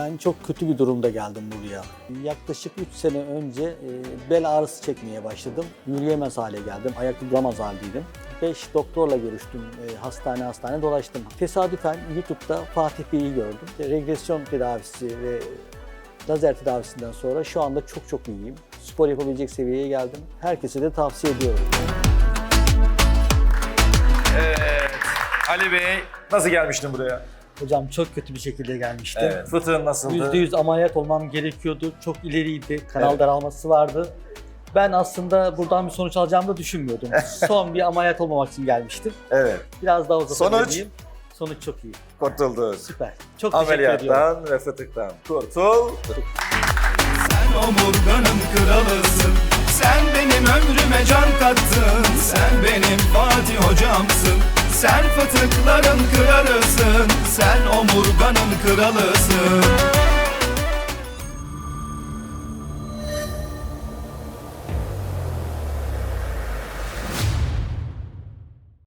Ben çok kötü bir durumda geldim buraya. Yaklaşık 3 sene önce e, bel ağrısı çekmeye başladım. Yürüyemez hale geldim. Ayakta duramaz haldeydim. 5 doktorla görüştüm. E, hastane hastane dolaştım. Tesadüfen YouTube'da Fatih Bey'i gördüm. Regresyon tedavisi ve lazer tedavisinden sonra şu anda çok çok iyiyim. Spor yapabilecek seviyeye geldim. Herkese de tavsiye ediyorum. Evet. Ali Bey nasıl gelmiştin buraya? Hocam çok kötü bir şekilde gelmiştim. Evet. Fıtığın nasıldı? %100 ameliyat olmam gerekiyordu. Çok ileriydi. Kanal Evet. daralması vardı. Ben aslında buradan bir sonuç alacağımı da düşünmüyordum. Son bir ameliyat olmamak için gelmiştim. Evet. Biraz daha uzatabilir Sonuç? miyim? Sonuç çok iyi. Kurtuldun. Süper. Çok teşekkür ediyorum. Ameliyattan ve fıtıktan. Kurtul. Sen omurganın kralısın Sen benim ömrüme can kattın Sen benim Fatih hocamsın Sen fıtıkların omurganın kralısın